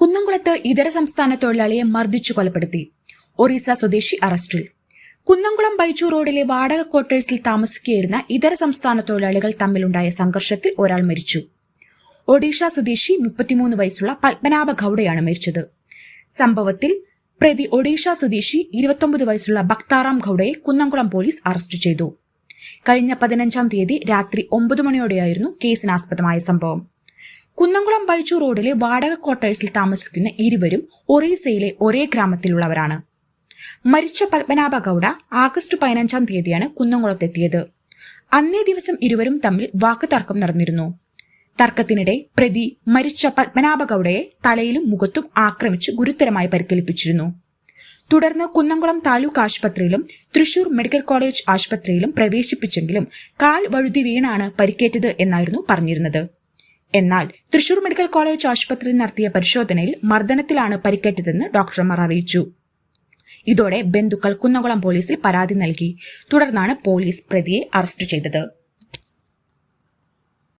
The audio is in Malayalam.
കുന്നംകുളത്ത് ഇതര സംസ്ഥാന തൊഴിലാളിയെ മർദ്ദിച്ചു കൊലപ്പെടുത്തി. ഒറീസ സ്വദേശി അറസ്റ്റിൽ. കുന്നംകുളം ബൈജു റോഡിലെ വാടക ക്വാർട്ടേഴ്സിൽ താമസിക്കുകയായിരുന്ന ഇതര സംസ്ഥാന തൊഴിലാളികൾ തമ്മിലുണ്ടായ സംഘർഷത്തിൽ ഒരാൾ മരിച്ചു. ഒഡീഷ സ്വദേശി മുപ്പത്തിമൂന്ന് വയസ്സുള്ള പത്മനാഭ ഗൌഡയാണ് മരിച്ചത്. സംഭവത്തിൽ പ്രതി ഒഡീഷ സ്വദേശി ഇരുപത്തൊമ്പത് വയസ്സുള്ള ബക്താറാം ഗൌഡയെ കുന്നംകുളം പോലീസ് അറസ്റ്റ് ചെയ്തു. കഴിഞ്ഞ പതിനഞ്ചാം തീയതി രാത്രി ഒമ്പത് മണിയോടെയായിരുന്നു കേസിനാസ്പദമായ സംഭവം. കുന്നംകുളം ബൈജു റോഡിലെ വാടക ക്വാർട്ടേഴ്സിൽ താമസിക്കുന്ന ഇരുവരും ഒറീസയിലെ ഒരേ ഗ്രാമത്തിലുള്ളവരാണ്. മരിച്ച പത്മനാഭ ഗൗഡ ആഗസ്റ്റ് പതിനഞ്ചാം തീയതിയാണ് കുന്നംകുളത്തെത്തിയത്. അന്നേ ദിവസം ഇരുവരും തമ്മിൽ വാക്കുതർക്കം നടന്നിരുന്നു. തർക്കത്തിനിടെ പ്രതി മരിച്ച പത്മനാഭ ഗൌഡയെ തലയിലും മുഖത്തും ആക്രമിച്ച് ഗുരുതരമായി പരിക്കേൽപ്പിച്ചിരുന്നു. തുടർന്ന് കുന്നംകുളം താലൂക്ക് ആശുപത്രിയിലും തൃശൂർ മെഡിക്കൽ കോളേജ് ആശുപത്രിയിലും പ്രവേശിപ്പിച്ചെങ്കിലും കാൽ വഴുതി വീണാണ് പരിക്കേറ്റത് എന്നായിരുന്നു പറഞ്ഞിരുന്നത്. എന്നാൽ തൃശൂർ മെഡിക്കൽ കോളേജ് ആശുപത്രിയിൽ നടത്തിയ പരിശോധനയിൽ മർദ്ദനത്തിലാണ് പരിക്കേറ്റതെന്ന് ഡോക്ടർമാർ അറിയിച്ചു. ഇതോടെ ബന്ധുക്കൾ കുന്നംകുളം പോലീസിൽ പരാതി നൽകി. തുടർന്നാണ് പോലീസ് പ്രതിയെ അറസ്റ്റ് ചെയ്തത്.